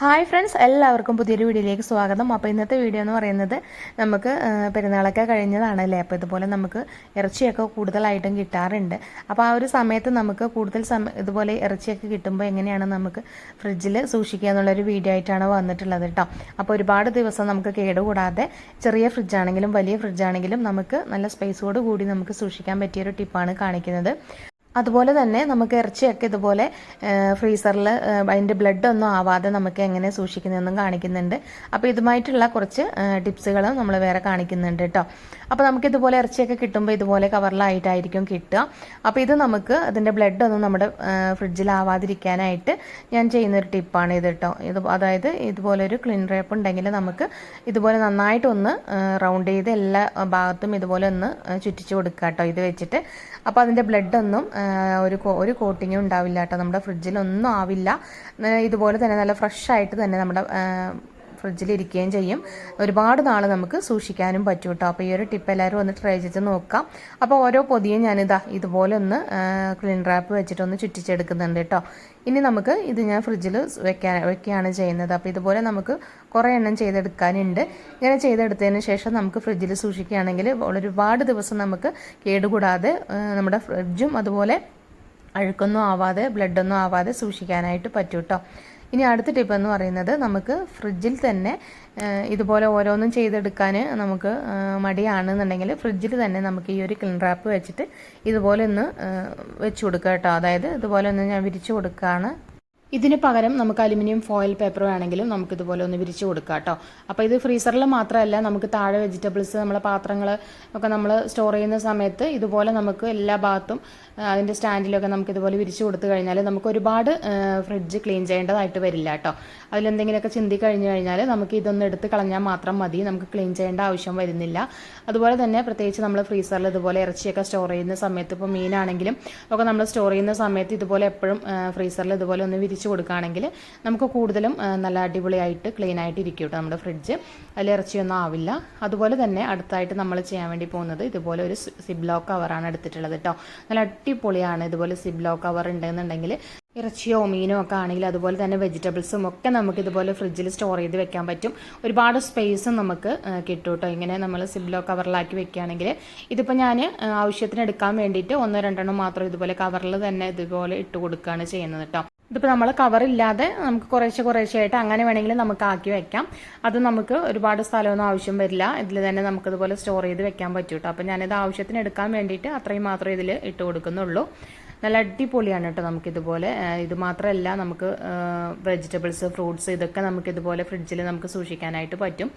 Hi friends എല്ലാവർക്കും പുതിയൊരു വീഡിയോയിലേക്ക് സ്വാഗതം. അപ്പോൾ ഇന്നത്തെ വീഡിയോ എന്ന് പറയുന്നത് നമുക്ക് പെരുന്നാളൊക്കെ കഴിഞ്ഞതാണല്ലേ? അപ്പോൾ ഇതുപോലെ നമുക്ക് ഇറച്ചിയൊക്കെ കൂടുതലായിട്ടും കിട്ടാറുണ്ട്. അപ്പോൾ ആ ഒരു സമയത്ത് നമുക്ക് കൂടുതൽ സമയം ഇതുപോലെ ഇറച്ചിയൊക്കെ കിട്ടുമ്പോൾ എങ്ങനെയാണ് നമുക്ക് ഫ്രിഡ്ജിൽ സൂക്ഷിക്കുക എന്നുള്ളൊരു വീഡിയോ ആയിട്ടാണ് വന്നിട്ടുള്ളത് കേട്ടോ. അപ്പോൾ ഒരുപാട് ദിവസം നമുക്ക് കേടുകൂടാതെ ചെറിയ ഫ്രിഡ്ജാണെങ്കിലും വലിയ ഫ്രിഡ്ജാണെങ്കിലും നമുക്ക് നല്ല സ്പേസോട് കൂടി നമുക്ക് സൂക്ഷിക്കാൻ പറ്റിയൊരു ടിപ്പാണ് കാണിക്കുന്നത്. അതുപോലെ തന്നെ നമുക്ക് ഇറച്ചിയൊക്കെ ഇതുപോലെ ഫ്രീസറിൽ അതിന്റെ ബ്ലഡ് ഒന്നും ആവാതെ നമുക്ക് എങ്ങനെ സൂക്ഷിക്കുന്നതെന്നും കാണിക്കുന്നുണ്ട്. അപ്പോൾ ഇതുമായിട്ടുള്ള കുറച്ച് ടിപ്സുകളും നമ്മൾ വേറെ കാണിക്കുന്നുണ്ട് കേട്ടോ അപ്പോൾ നമുക്ക് ഇതുപോലെ ഇറച്ചിയൊക്കെ കിട്ടുമ്പോൾ ഇതുപോലെ കവറിലായിട്ടായിരിക്കും കിട്ടുക. അപ്പോൾ ഇത് നമുക്ക് അതിന്റെ ബ്ലഡ് ഒന്നും നമ്മുടെ ഫ്രിഡ്ജിലാവാതിരിക്കാനായിട്ട് ഞാൻ ചെയ്യുന്നൊരു ടിപ്പാണ് ഇത് കേട്ടോ ഇത് അതായത് ഇതുപോലൊരു ക്ലീൻ റേപ്പ് ഉണ്ടെങ്കിൽ നമുക്ക് ഇതുപോലെ നന്നായിട്ടൊന്ന് റൗണ്ട് ചെയ്ത് എല്ലാ ഭാഗത്തും ഇതുപോലെ ഒന്ന് ചുറ്റിച്ച് കൊടുക്കുക കേട്ടോ ഇത് വെച്ചിട്ട്. അപ്പോൾ അതിന്റെ ബ്ലഡ് ഒന്നും ആ, ഒരു ഒരു കോട്ടിങ്ങും ഉണ്ടാവില്ല കേട്ടോ. നമ്മുടെ ഫ്രിഡ്ജിലൊന്നും ആവില്ല. ഇതുപോലെ തന്നെ നല്ല ഫ്രഷ് ആയിട്ട് തന്നെ നമ്മുടെ ഫ്രിഡ്ജിൽ ഇരിക്കുകയും ചെയ്യും. ഒരുപാട് നാൾ നമുക്ക് സൂക്ഷിക്കാനും പറ്റും കേട്ടോ. അപ്പോൾ ഈ ഒരു ടിപ്പ് എല്ലാവരും ഒന്ന് ട്രൈ ചെയ്ത് നോക്കാം. അപ്പോൾ ഓരോ പൊതിയും ഞാനിതാ ഇതുപോലെ ഒന്ന് ക്ലീൻ റാപ്പ് വെച്ചിട്ടൊന്ന് ചുറ്റിച്ചെടുക്കുന്നുണ്ട് കേട്ടോ. ഇനി നമുക്ക് ഇത് ഞാൻ ഫ്രിഡ്ജിൽ വെക്കാൻ വെക്കുകയാണ് ചെയ്യുന്നത്. അപ്പോൾ ഇതുപോലെ നമുക്ക് കുറേ എണ്ണം ചെയ്തെടുക്കാനുണ്ട്. ഇങ്ങനെ ചെയ്തെടുത്തതിന് ശേഷം നമുക്ക് ഫ്രിഡ്ജിൽ സൂക്ഷിക്കുകയാണെങ്കിൽ ഒരുപാട് ദിവസം നമുക്ക് കേടുകൂടാതെ നമ്മുടെ ഫ്രിഡ്ജും അതുപോലെ അഴുക്കൊന്നും ആവാതെ ബ്ലഡൊന്നും ആവാതെ സൂക്ഷിക്കാനായിട്ട് പറ്റും കേട്ടോ ഇനി അടുത്ത ടിപ്പ് എന്ന് പറയുന്നത് നമുക്ക് ഫ്രിഡ്ജിൽ തന്നെ ഇതുപോലെ ഓരോന്നും ചെയ്തെടുക്കാൻ നമുക്ക് മടിയാണെന്നുണ്ടെങ്കിൽ ഫ്രിഡ്ജിൽ തന്നെ നമുക്ക് ഈ ഒരു ക്ലിൻ റാപ്പ് വെച്ചിട്ട് ഇതുപോലെ ഒന്ന് വെച്ച് കൊടുക്കുക കേട്ടോ. അതായത് ഇതുപോലെ ഒന്ന് ഞാൻ വിരിച്ചു കൊടുക്കുകയാണ്. ഇതിന് പകരം നമുക്ക് അലുമിനിയം ഫോയിൽ പേപ്പർ വേണമെങ്കിലും നമുക്ക് ഇതുപോലെ ഒന്ന് വിരിച്ചു കൊടുക്കാം കേട്ടോ അപ്പോൾ ഇത് ഫ്രീസറിൽ മാത്രമല്ല നമുക്ക് താഴെ വെജിറ്റബിൾസ് നമ്മളെ പാത്രങ്ങൾ ഒക്കെ നമ്മൾ സ്റ്റോർ ചെയ്യുന്ന സമയത്ത് ഇതുപോലെ നമുക്ക് എല്ലാ ഭാഗത്തും അതിന്റെ സ്റ്റാൻഡിലൊക്കെ നമുക്ക് ഇതുപോലെ വിരിച്ചു കൊടുത്തു കഴിഞ്ഞാൽ നമുക്ക് ഒരുപാട് ഫ്രിഡ്ജ് ക്ലീൻ ചെയ്യേണ്ടതായിട്ട് വരില്ല കേട്ടോ അതിലെന്തെങ്കിലുമൊക്കെ ചിന്തി കഴിഞ്ഞു കഴിഞ്ഞാൽ നമുക്ക് ഇതൊന്ന് എടുത്ത് കളഞ്ഞാൽ മാത്രം മതി. നമുക്ക് ക്ലീൻ ചെയ്യേണ്ട ആവശ്യം വരുന്നില്ല. അതുപോലെ തന്നെ പ്രത്യേകിച്ച് നമ്മൾ ഫ്രീസറിൽ ഇതുപോലെ ഇറച്ചിയൊക്കെ സ്റ്റോർ ചെയ്യുന്ന സമയത്ത് ഇപ്പോൾ മീനാണെങ്കിലും ഒക്കെ നമ്മൾ സ്റ്റോർ ചെയ്യുന്ന സമയത്ത് ഇതുപോലെ എപ്പോഴും ഫ്രീസറിൽ ഇതുപോലെ ഒന്ന് വിരിച്ചു കൊടുക്കുകയാണെങ്കിൽ നമുക്ക് കൂടുതലും നല്ല അടിപൊളിയായിട്ട് ക്ലീൻ ആയിട്ട് ഇരിക്കും കേട്ടോ നമ്മുടെ ഫ്രിഡ്ജ് അതിൽ ഇറച്ചിയൊന്നും ആവില്ല. അതുപോലെ തന്നെ അടുത്തായിട്ട് നമ്മൾ ചെയ്യാൻ വേണ്ടി പോകുന്നത് ഇതുപോലെ ഒരു സിബ്ലോ കവറാണ് എടുത്തിട്ടുള്ളത് കേട്ടോ. നല്ല അടിപൊളിയാണ് ഇതുപോലെ സിബ്ലോ കവർ ഉണ്ടെന്നുണ്ടെങ്കിൽ ഇറച്ചിയോ മീനോ ഒക്കെ ആണെങ്കിൽ അതുപോലെ തന്നെ വെജിറ്റബിൾസും ഒക്കെ നമുക്ക് ഇതുപോലെ ഫ്രിഡ്ജിൽ സ്റ്റോർ ചെയ്ത് വെക്കാൻ പറ്റും. ഒരുപാട് സ്പേസും നമുക്ക് കിട്ടും കേട്ടോ ഇങ്ങനെ നമ്മൾ സിബ്ലോ കവറിലാക്കി വെക്കുകയാണെങ്കിൽ ഇതിപ്പോൾ ഞാൻ ആവശ്യത്തിന് എടുക്കാൻ വേണ്ടിയിട്ട് ഒന്നോ രണ്ടെണ്ണം മാത്രം ഇതുപോലെ കവറിൽ തന്നെ ഇതുപോലെ ഇട്ട് കൊടുക്കുകയാണ് ചെയ്യുന്നത് കേട്ടോ ഇതിപ്പോൾ നമ്മൾ കവറില്ലാതെ നമുക്ക് കുറേശ്ശെ കുറേശ്ശെ ആയിട്ട് അങ്ങനെ വേണമെങ്കിൽ നമുക്ക് ആക്കി വെക്കാം. അത് നമുക്ക് ഒരുപാട് സ്ഥലമൊന്നും ആവശ്യം വരില്ല. ഇതിൽ തന്നെ നമുക്ക് ഇതുപോലെ സ്റ്റോർ ചെയ്ത് വെക്കാൻ പറ്റും കേട്ടോ അപ്പോൾ ഞാനിത് ആവശ്യത്തിന് എടുക്കാൻ വേണ്ടിയിട്ട് അത്രയും മാത്രമേ ഇതിൽ ഇട്ട് കൊടുക്കുന്നുള്ളൂ. നല്ല അടിപൊളിയാണ് കേട്ടോ നമുക്കിതുപോലെ. ഇത് മാത്രമല്ല നമുക്ക് വെജിറ്റബിൾസ് ഫ്രൂട്ട്സ് ഇതൊക്കെ നമുക്ക് ഇതുപോലെ ഫ്രിഡ്ജിൽ നമുക്ക് സൂക്ഷിക്കാനായിട്ട് പറ്റും.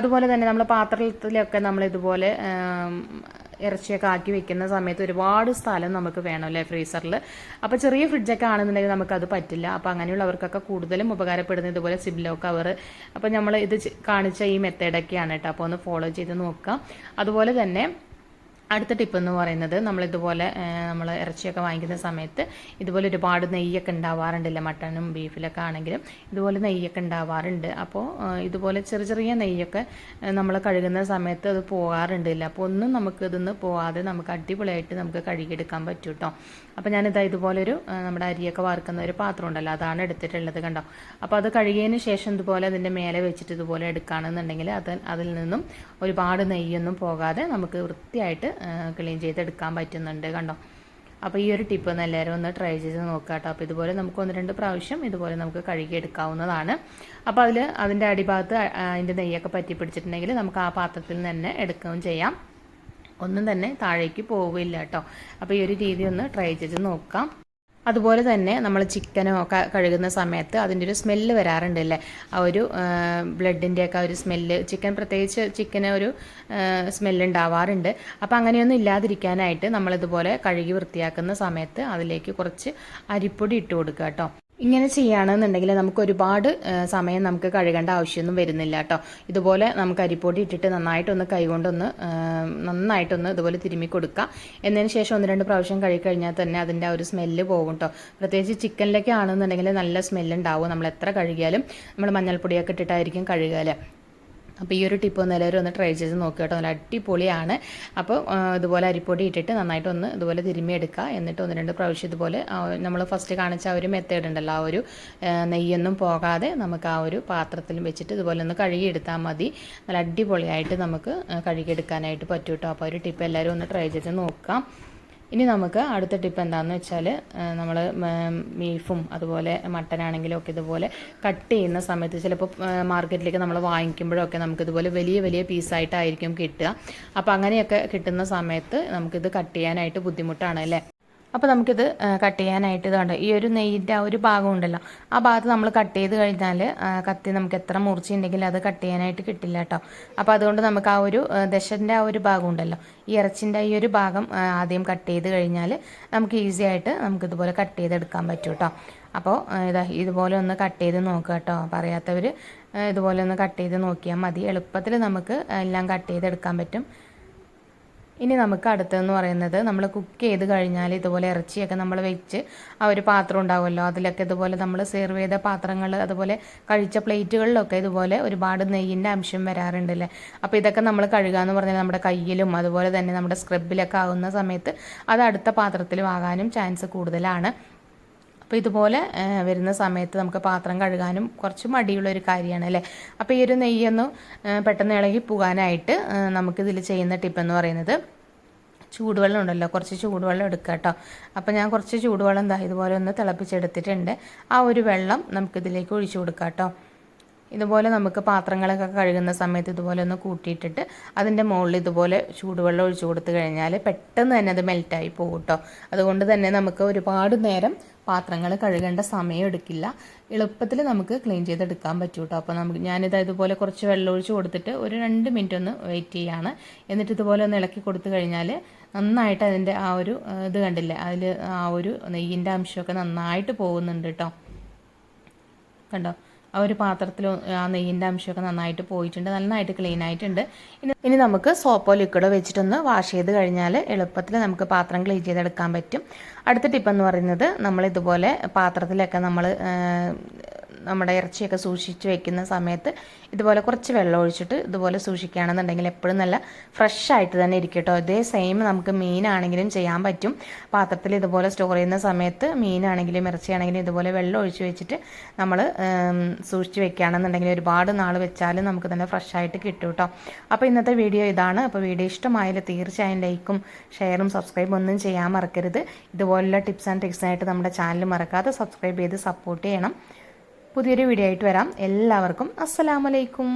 അതുപോലെ തന്നെ നമ്മൾ പാത്രത്തിലൊക്കെ നമ്മൾ ഇതുപോലെ ഇറച്ചിയൊക്കെ ആക്കി വെക്കുന്ന സമയത്ത് ഒരുപാട് സ്ഥലം നമുക്ക് വേണം അല്ലേ ഫ്രീസറിൽ അപ്പോൾ ചെറിയ ഫ്രിഡ്ജൊക്കെ ആണെന്നുണ്ടെങ്കിൽ അത് പറ്റില്ല. അപ്പോൾ അങ്ങനെയുള്ളവർക്കൊക്കെ കൂടുതലും ഉപകാരപ്പെടുന്ന ഇതുപോലെ സിബ്ലോ കവർ അപ്പോൾ നമ്മൾ ഇത് കാണിച്ച ഈ മെത്തേഡൊക്കെയാണ് കേട്ടോ. അപ്പോൾ ഒന്ന് ഫോളോ ചെയ്ത് നോക്കാം. അതുപോലെ തന്നെ അടുത്ത ടിപ്പ് എന്ന് പറയുന്നത് നമ്മൾ ഇതുപോലെ നമ്മൾ ഇറച്ചിയൊക്കെ വാങ്ങിക്കുന്ന സമയത്ത് ഇതുപോലെ ഒരുപാട് നെയ്യൊക്കെ ഉണ്ടാവാറുണ്ടല്ലോ മട്ടനും ബീഫിലൊക്കെ ആണെങ്കിലും ഇതുപോലെ നെയ്യൊക്കെ ഉണ്ടാവാറുണ്ട്. അപ്പോൾ ഇതുപോലെ ചെറിയ ചെറിയ നെയ്യൊക്കെ നമ്മൾ കഴുകുന്ന സമയത്ത് അത് പോകാറുണ്ടല്ല അപ്പോൾ ഒന്നും നമുക്ക് ഇതൊന്ന് പോകാതെ നമുക്ക് അടിപൊളിയായിട്ട് നമുക്ക് കഴുകിയെടുക്കാൻ പറ്റും കേട്ടോ അപ്പോൾ ഞാനിതാ ഇതുപോലൊരു നമ്മുടെ അരിയൊക്കെ വറുക്കുന്ന ഒരു പാത്രം ഉണ്ടല്ലോ അതാണ് എടുത്തിട്ടുള്ളത് കണ്ടോ. അപ്പോൾ അത് കഴുകിയതിന് ശേഷം ഇതുപോലെ അതിന്റെ മേലെ വെച്ചിട്ട് ഇതുപോലെ എടുക്കുകയാണെന്നുണ്ടെങ്കിൽ അത് അതിൽ നിന്നും ഒരുപാട് നെയ്യൊന്നും പോകാതെ നമുക്ക് വൃത്തിയായിട്ട് ക്ലീൻ ചെയ്തെടുക്കാൻ പറ്റുന്നുണ്ട് കണ്ടോ? അപ്പോൾ ഈ ഒരു ടിപ്പ് ഒന്ന് എല്ലാവരും ഒന്ന് ട്രൈ ചെയ്ത് നോക്കുക കേട്ടോ. അപ്പോൾ ഇതുപോലെ നമുക്ക് ഒന്ന് രണ്ട് പ്രാവശ്യം ഇതുപോലെ നമുക്ക് കഴുകി എടുക്കാവുന്നതാണ് അപ്പോൾ അതിൽ അതിന്റെ അടിഭാഗത്ത് അതിന്റെ നെയ്യൊക്കെ പറ്റി പിടിച്ചിട്ടുണ്ടെങ്കിൽ നമുക്ക് ആ പാത്രത്തിൽ തന്നെ എടുക്കുകയും ചെയ്യാം. ഒന്നും തന്നെ താഴേക്ക് പോവില്ല കേട്ടോ. അപ്പോൾ ഈ ഒരു രീതി ഒന്ന് ട്രൈ ചെയ്ത് നോക്കാം. അതുപോലെ തന്നെ നമ്മൾ ചിക്കനോ കഴുകുന്ന സമയത്ത് അതിന്റെ ഒരു സ്മെല്ല് വരാറുണ്ട് അല്ലേ ആ ഒരു ബ്ലഡിന്റെ ഒക്കെ ഒരു സ്മെല്ല് ചിക്കൻ പ്രത്യേകിച്ച് ചിക്കന് ഒരു സ്മെല്ല് ഉണ്ടാവാറുണ്ട്. അപ്പോൾ അങ്ങനെയൊന്നും ഇല്ലാതിരിക്കാനായിട്ട് നമ്മളിതുപോലെ കഴുകി വൃത്തിയാക്കുന്ന സമയത്ത് അതിലേക്ക് കുറച്ച് അരിപ്പൊടി ഇട്ട് കൊടുക്കുക കേട്ടോ. ഇങ്ങനെ ചെയ്യുകയാണെന്നുണ്ടെങ്കിൽ നമുക്ക് ഒരുപാട് സമയം നമുക്ക് കഴുകേണ്ട ആവശ്യമൊന്നും വരുന്നില്ല കേട്ടോ. ഇതുപോലെ നമുക്ക് അരിപ്പൊടി ഇട്ടിട്ട് നന്നായിട്ടൊന്ന് കൈകൊണ്ടൊന്ന് നന്നായിട്ടൊന്ന് ഇതുപോലെ തിരുമ്മി കൊടുക്കുക. എന്നതിന് ശേഷം ഒന്ന് രണ്ട് പ്രാവശ്യം കഴുകി കഴിഞ്ഞാൽ തന്നെ അതിന്റെ ഒരു സ്മെല്ല് പോകും കേട്ടോ. പ്രത്യേകിച്ച് ചിക്കനിലൊക്കെ ആണെന്നുണ്ടെങ്കിൽ നല്ല സ്മെല്ലുണ്ടാവും നമ്മൾ എത്ര കഴുകിയാലും നമ്മൾ മഞ്ഞൾപ്പൊടിയൊക്കെ ഇട്ടിട്ടായിരിക്കും കഴുകുക അപ്പോൾ ഈ ഒരു ടിപ്പ് ഒന്ന് എല്ലാവരും ഒന്ന് ട്രൈ ചെയ്ത് നോക്കുക കേട്ടോ. നല്ല അടിപൊളിയാണ്. അപ്പോൾ ഇതുപോലെ അരിപ്പൊടി ഇട്ടിട്ട് നന്നായിട്ട് ഒന്ന് ഇതുപോലെ തിരുമ്മി എടുക്കുക എന്നിട്ട് ഒന്ന് രണ്ട് പ്രാവശ്യം ഇതുപോലെ നമ്മൾ ഫസ്റ്റ് കാണിച്ച ആ ഒരു മെത്തേഡ് ഉണ്ടല്ലോ. ആ ഒരു നെയ്യൊന്നും പോകാതെ നമുക്ക് ആ ഒരു പാത്രത്തിലും വെച്ചിട്ട് ഇതുപോലെ ഒന്ന് കഴുകിയെടുത്താൽ മതി. നല്ല അടിപൊളിയായിട്ട് നമുക്ക് കഴുകിയെടുക്കാനായിട്ട് പറ്റും കേട്ടോ. അപ്പോൾ ഒരു ടിപ്പ് എല്ലാവരും ഒന്ന് ട്രൈ ചെയ്ത് നോക്കാം. ഇനി നമുക്ക് അടുത്ത ടിപ്പ് എന്താണെന്ന് വെച്ചാൽ നമ്മൾ ബീഫും അതുപോലെ മട്ടനാണെങ്കിലും ഒക്കെ ഇതുപോലെ കട്ട് ചെയ്യുന്ന സമയത്ത് ചിലപ്പോൾ മാർക്കറ്റിലേക്ക് നമ്മൾ വാങ്ങിക്കുമ്പോഴൊക്കെ നമുക്ക് ഇതുപോലെ വലിയ വലിയ പീസായിട്ടായിരിക്കും കിട്ടുക. അപ്പോൾ അങ്ങനെയൊക്കെ കിട്ടുന്ന സമയത്ത് നമുക്കിത് കട്ട് ചെയ്യാനായിട്ട് ബുദ്ധിമുട്ടാണ് അല്ലേ? അപ്പോൾ നമുക്കിത് കട്ട് ചെയ്യാനായിട്ട് ഇതുണ്ട് ഈ ഒരു നെയ്യിന്റെ ആ ഒരു ഭാഗം ഉണ്ടല്ലോ ആ ഭാഗത്ത് നമ്മൾ കട്ട് ചെയ്ത് കഴിഞ്ഞാൽ കത്തി നമുക്ക് എത്ര മുറിച്ചുണ്ടെങ്കിൽ അത് കട്ട് ചെയ്യാനായിട്ട് കിട്ടില്ല കേട്ടോ അപ്പോൾ അതുകൊണ്ട് നമുക്ക് ആ ഒരു ദശന്റെ ആ ഒരു ഭാഗം ഉണ്ടല്ലോ ഈ ഇറച്ചിന്റെ ഈ ഒരു ഭാഗം ആദ്യം കട്ട് ചെയ്ത് കഴിഞ്ഞാൽ നമുക്ക് ഈസി ആയിട്ട് നമുക്കിതുപോലെ കട്ട് ചെയ്തെടുക്കാൻ പറ്റും കേട്ടോ അപ്പോൾ ഇതാ ഇതുപോലെ ഒന്ന് കട്ട് ചെയ്ത് നോക്കുക കേട്ടോ പറയാത്തവർ ഇതുപോലെ ഒന്ന് കട്ട് ചെയ്ത് നോക്കിയാൽ മതി. എളുപ്പത്തിൽ നമുക്ക് എല്ലാം കട്ട് ചെയ്തെടുക്കാൻ പറ്റും. ഇനി നമുക്ക് അടുത്തതെന്ന് പറയുന്നത് നമ്മൾ കുക്ക് ചെയ്ത് കഴിഞ്ഞാൽ ഇതുപോലെ ഇറച്ചിയൊക്കെ നമ്മൾ വെച്ച് ആ ഒരു പാത്രം ഉണ്ടാവുമല്ലോ. അതിലൊക്കെ ഇതുപോലെ നമ്മൾ സെർവ് ചെയ്ത പാത്രങ്ങൾ അതുപോലെ കഴിച്ച പ്ലേറ്റുകളിലൊക്കെ ഇതുപോലെ ഒരുപാട് നെയ്യിന്റെ അംശം വരാറുണ്ടല്ലേ അപ്പോൾ ഇതൊക്കെ നമ്മൾ കഴുകുക എന്ന് പറഞ്ഞാൽ നമ്മുടെ കയ്യിലും അതുപോലെ തന്നെ നമ്മുടെ സ്ക്രബിലൊക്കെ ആവുന്ന സമയത്ത് അത് അടുത്ത പാത്രത്തിലും ആകാനും ചാൻസ് കൂടുതലാണ്. അപ്പോൾ ഇതുപോലെ വരുന്ന സമയത്ത് നമുക്ക് പാത്രം കഴുകാനും കുറച്ച് മടിയുള്ള ഒരു കാര്യമാണ് അല്ലേ? അപ്പോൾ ഈ ഒരു നെയ്യൊന്ന് പെട്ടെന്ന് ഇളകി പോകാനായിട്ട് നമുക്കിതിൽ ചെയ്യുന്ന ടിപ്പ് എന്ന് പറയുന്നത് ചൂടുവെള്ളം ഉണ്ടല്ലോ കുറച്ച് ചൂടുവെള്ളം എടുക്കുക കേട്ടോ. അപ്പോൾ ഞാൻ കുറച്ച് ചൂടുവെള്ളം എന്താ ഇതുപോലെ ഒന്ന് തിളപ്പിച്ചെടുത്തിട്ടുണ്ട്. ആ ഒരു വെള്ളം നമുക്കിതിലേക്ക് ഒഴിച്ചു കൊടുക്കാം കേട്ടോ. ഇതുപോലെ നമുക്ക് പാത്രങ്ങളൊക്കെ കഴുകുന്ന സമയത്ത് ഇതുപോലെ ഒന്ന് കൂട്ടിയിട്ടിട്ട് അതിന്റെ മുകളിൽ ഇതുപോലെ ചൂടുവെള്ളം ഒഴിച്ചു കൊടുത്തു കഴിഞ്ഞാൽ പെട്ടെന്ന് തന്നെ അത് മെൽറ്റായി പോകും കേട്ടോ. അതുകൊണ്ട് തന്നെ നമുക്ക് ഒരുപാട് നേരം പാത്രങ്ങൾ കഴുകേണ്ട സമയം എടുക്കില്ല. എളുപ്പത്തിൽ നമുക്ക് ക്ലീൻ ചെയ്തെടുക്കാൻ പറ്റും കേട്ടോ അപ്പോൾ നമുക്ക് ഞാനിത് ഇതുപോലെ കുറച്ച് വെള്ളം ഒഴിച്ച് കൊടുത്തിട്ട് ഒരു രണ്ട് മിനിറ്റ് ഒന്ന് വെയിറ്റ് ചെയ്യാണ്. എന്നിട്ട് ഇതുപോലെ ഒന്ന് ഇളക്കി കൊടുത്തു കഴിഞ്ഞാൽ നന്നായിട്ട് അതിന്റെ ആ ഒരു ഇത് കണ്ടില്ലേ? അതിൽ ആ ഒരു നെയ്യിന്റെ അംശമൊക്കെ നന്നായിട്ട് പോകുന്നുണ്ട് കേട്ടോ കണ്ടോ? ആ ഒരു പാത്രത്തിൽ ആ നെയ്യിന്റെ അംശമൊക്കെ നന്നായിട്ട് പോയിട്ടുണ്ട് നന്നായിട്ട് ക്ലീൻ ആയിട്ടുണ്ട്. ഇനി നമുക്ക് സോപ്പോ ലിക്വിഡോ വെച്ചിട്ടൊന്ന് വാഷ് ചെയ്ത് കഴിഞ്ഞാൽ എളുപ്പത്തിൽ നമുക്ക് പാത്രം ക്ലീൻ ചെയ്തെടുക്കാൻ പറ്റും. അടുത്ത ടിപ്പെന്ന് പറയുന്നത് നമ്മൾ ഇതുപോലെ പാത്രത്തിലൊക്കെ നമ്മൾ നമ്മുടെ ഇറച്ചിയൊക്കെ സൂക്ഷിച്ച് വെക്കുന്ന സമയത്ത് ഇതുപോലെ കുറച്ച് വെള്ളം ഒഴിച്ചിട്ട് ഇതുപോലെ സൂക്ഷിക്കുകയാണെന്നുണ്ടെങ്കിൽ എപ്പോഴും നല്ല ഫ്രഷ് ആയിട്ട് തന്നെ ഇരിക്കും കേട്ടോ. ഇതേ സെയിം നമുക്ക് മീനാണെങ്കിലും ചെയ്യാൻ പറ്റും. പാത്രത്തിൽ ഇതുപോലെ സ്റ്റോർ ചെയ്യുന്ന സമയത്ത് മീനാണെങ്കിലും ഇറച്ചിയാണെങ്കിലും ഇതുപോലെ വെള്ളം ഒഴിച്ച് വെച്ചിട്ട് നമ്മൾ സൂക്ഷിച്ച് വെക്കുകയാണെന്നുണ്ടെങ്കിൽ ഒരുപാട് നാൾ വെച്ചാലും നമുക്ക് തന്നെ ഫ്രഷ് ആയിട്ട് കിട്ടും കേട്ടോ. അപ്പോൾ ഇന്നത്തെ വീഡിയോ ഇതാണ്. അപ്പോൾ വീഡിയോ ഇഷ്ടമായാലും തീർച്ചയായും ലൈക്കും ഷെയറും സബ്സ്ക്രൈബും ഒന്നും ചെയ്യാൻ മറക്കരുത്. ഇതുപോലുള്ള ടിപ്സ് ആൻഡ് ട്രിക്സ് ആയിട്ട് നമ്മുടെ ചാനൽ മറക്കാതെ സബ്സ്ക്രൈബ് ചെയ്ത് സപ്പോർട്ട് ചെയ്യണം. പുതിയൊരു വീഡിയോ ആയിട്ട് വരാം. എല്ലാവർക്കും അസ്സലാമലൈക്കും